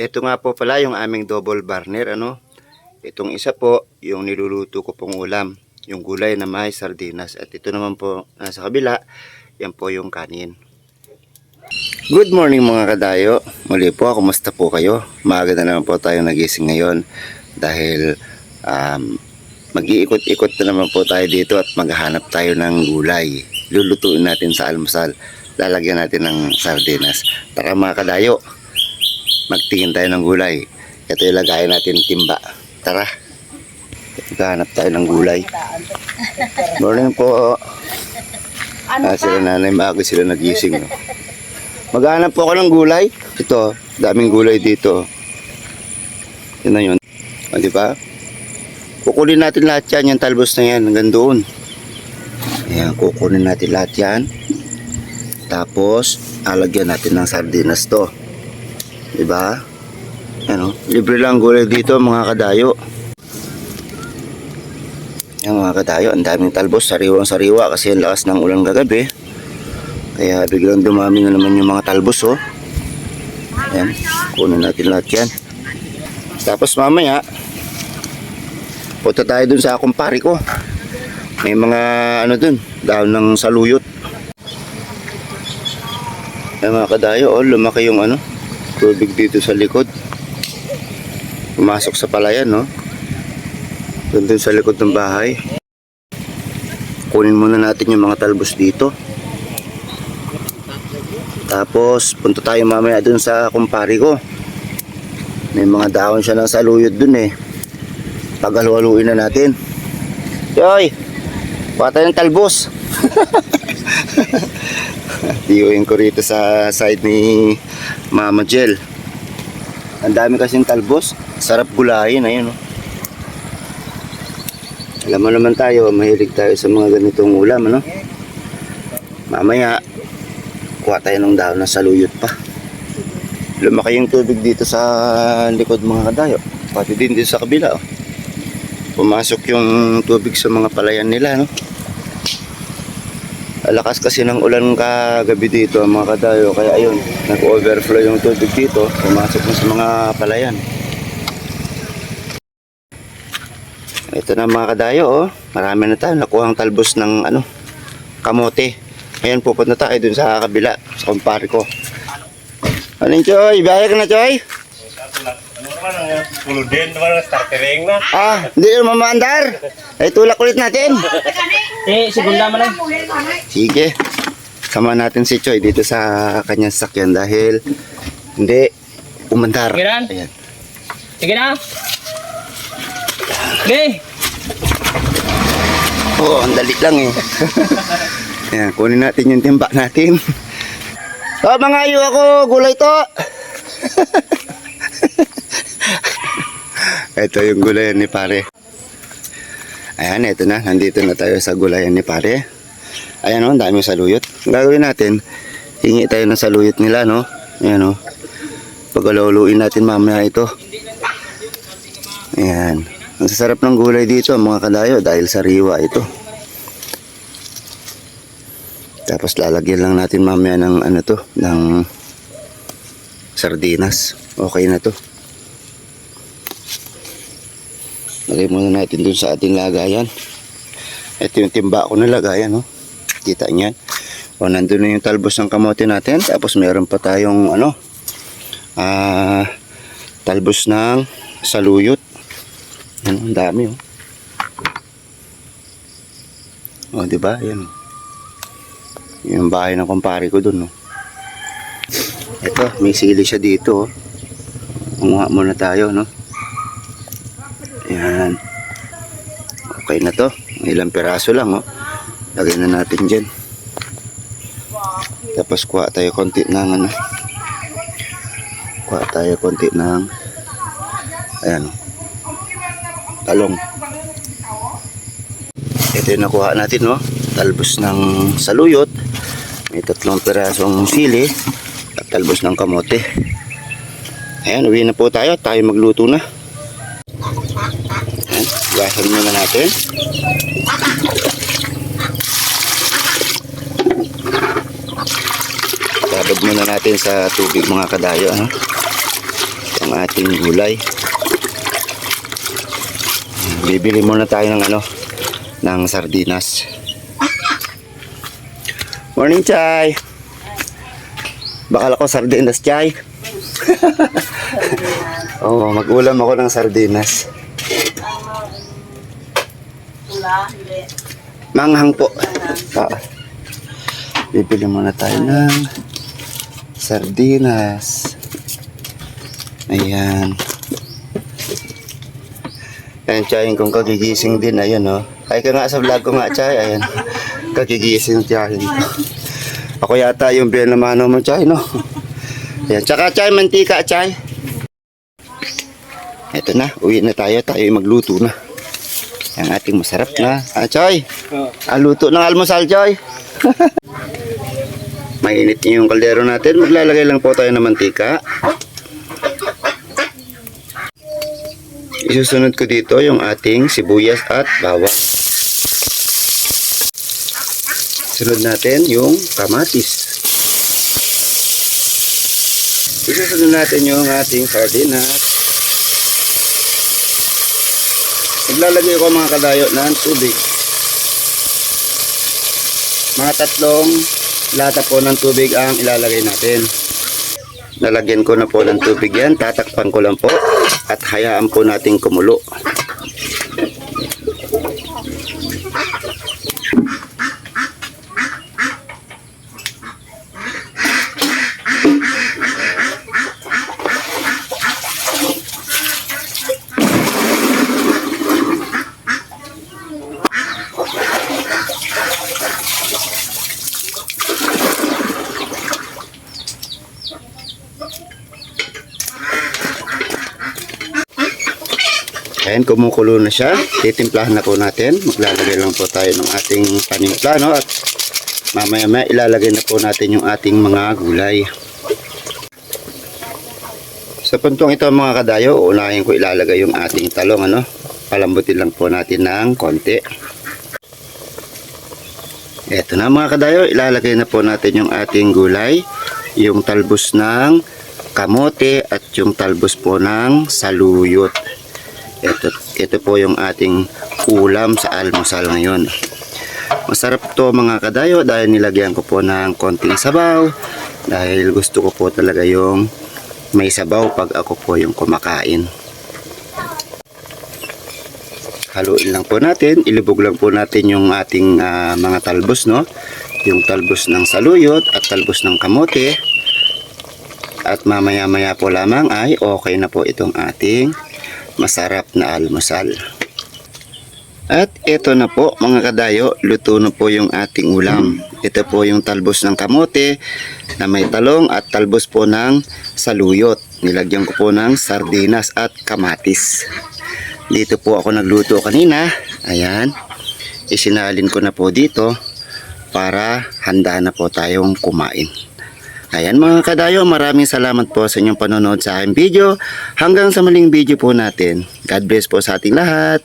Ito nga po pala yung aming double burner, ano. Itong isa po, yung niluluto ko pong ulam, yung gulay na may sardinas. At ito naman po, nasa kabila, yan po yung kanin. Good morning mga kadayo. Muli po, kumusta po kayo? Maaga na naman po tayo nagising ngayon dahil um, mag-iikot-ikot na naman po tayo dito at maghahanap tayo ng gulay. Lulutuin natin sa almusal. Lalagyan natin ng sardinas. Tara mga kadayo, magtingin tayo ng gulay. Ito ilagay natin timba. Tara. Maghahanap tayo ng gulay. Morning po. Ah, sila nanay, maaga sila nagising. No? Maghanap po ako ng gulay. Ito, daming gulay dito. Yun na yun. O, di ba? Kukunin natin lahat yan, yung talbos na yan, hanggang doon. Ayan, kukunin natin lahat yan. Tapos, alagyan natin ng sardinas to. Di ba? Ano, libre lang gulay dito mga kadayo. Yan mga kadayo, ang daming talbos, sariwang sariwa kasi ang lakas ng ulan kagabi. Kaya biglang dumami na naman yung mga talbos oh. Yan, kunin natin lahat yan. Tapos mamaya, punta tayo dun sa kumpari ko. May mga ano dun, dahon ng saluyot. Yan mga kadayo, oh, lumaki yung ano, tubig dito sa likod. Pumasok sa palayan, no? Doon sa likod ng bahay. Kunin muna natin yung mga talbos dito. Tapos, punta tayo mamaya dun sa kumpari ko. May mga dahon siya ng saluyot dun eh. Paghaluhaluin na natin. Yoy! Tayo ng talbos. Tiyuin ko rito sa side ni Mama Jel. Ang dami kasing talbos. Sarap gulayin. Ayun oh. Alam mo naman tayo, mahilig tayo sa mga ganitong ulam, ano? Mamaya, kuha tayo ng dahon ng saluyot pa. Lumaki yung tubig dito sa likod mga kadayo. Pati din dito sa kabila. Oh. Pumasok yung tubig sa mga palayan nila. No? Alakas kasi ng ulan kagabi dito mga kadayo. Kaya ayun, nag-overflow yung tubig dito. Pumasok sa mga palayan. Ito na mga kadayo. Oh. Marami na tayo. Nakuha ang talbos ng ano, kamote. Ngayon pupunta tayo dun sa kabila, sa kumpare ko. Yung Choy? Biyahe ka na Choy? Ano naman startering na. Ah, hindi naman mamandar. Ay, tulak ulit natin. Eh, segunda mo lang. Sige. Sama natin si Choy dito sa kanyang sakyan dahil hindi umandar. Giran? Ayan. Sige na. Okay. Oo, ang dali lang eh. Ayan, kunin natin yung timba natin. Oh, mga ayo ako, gulay to. ito yung gulayan ni pare. Ayan, ito na. Nandito na tayo sa gulayan ni pare. Ayan o, ang daming saluyot. Gagawin natin, hingi tayo ng saluyot nila, no? Ayan o. Pagkaluluin natin mamaya ito. Ayan. Ang sasarap ng gulay dito, mga kadayo, dahil sariwa ito. Tapos lalagyan lang natin mamaya ng ano to, ng sardinas. Okay na to. Lagay muna natin dun sa ating lagayan. Ito yung timba ko na lagayan, no? Kita niyan. O, nandun na yung talbos ng kamote natin. Tapos meron pa tayong, ano, ah, talbos ng saluyot. Yan, ang dami, oh. O, di ba? Yan. Yung bahay ng kumpare ko dun, no. Ito, may sili siya dito, oh. Kumuha muna tayo, no. Yan. Okay na to. Ilang peraso lang, oh. Lagay na natin dyan. Tapos kuha tayo konti ng ano. Kuha tayo konti ng ayan. oh. Talong. Ito yung nakuha natin, no? Talbos ng saluyot. May tatlong perasong sili. At talbos ng kamote. Ayan, uwi na po tayo. Tayo magluto na. Ayan, gasan muna natin. Babad muna natin sa tubig mga kadayo. Ano? ang ating gulay. Bibili muna tayo ng ano, ng sardinas. Morning, Chay! Bakal ako sardinas, Chay. Oo, mag-ulam ako ng sardinas. Manghang po. Ah. Bibili muna tayo ng sardinas. Ayan. Ayan, Chay, kung kagigising din, ayan, oh. Ay ka nga sa vlog ko nga, Chay, ayan. Kagigising, Chay. Ako yata yung binamano mo, Chay, no? Ayan, tsaka, Chay, mantika, Chay. Ito na, uwi na tayo, tayo magluto na. Ang ating masarap na. Ah, Choy, ah, luto ng almusal, Choy. Mainit yung kaldero natin. Maglalagay lang po tayo ng mantika. Isusunod ko dito yung ating sibuyas at bawang. Sunod natin yung kamatis. Isusunod natin yung ating sardinas. Maglalagay ko mga kadayo ng tubig. Mga tatlong lata po ng tubig ang ilalagay natin. Lalagyan ko na po ng tubig yan. Tatakpan ko lang po at hayaan po natin kumulo. Ayan, kumukulo na siya. Titimplahan na po natin. Maglalagay lang po tayo ng ating panimpla, no? At mamaya maya ilalagay na po natin yung ating mga gulay. Sa puntong ito mga kadayo, unahin ko ilalagay yung ating talong, ano? Palambutin lang po natin ng konti. Eto na mga kadayo, ilalagay na po natin yung ating gulay. Yung talbos ng kamote at yung talbos po ng saluyot. Ito, ito po yung ating ulam sa almusal ngayon. Masarap to mga kadayo dahil nilagyan ko po ng konting sabaw. Dahil gusto ko po talaga yung may sabaw pag ako po yung kumakain. Haluin lang po natin, ilubog lang po natin yung ating ah, mga talbos, no? Yung talbos ng saluyot at talbos ng kamote. At mamaya maya po lamang ay okay na po itong ating masarap na almusal. At ito na po mga kadayo, luto na po yung ating ulam. Ito po yung talbos ng kamote na may talong at talbos po ng saluyot. Nilagyan ko po ng sardinas at kamatis. Dito po ako nagluto kanina. Ayan. Isinalin ko na po dito para handa na po tayong kumain. Ayan mga kadayo, maraming salamat po sa inyong panonood sa aking video. Hanggang sa maling video po natin. God bless po sa ating lahat.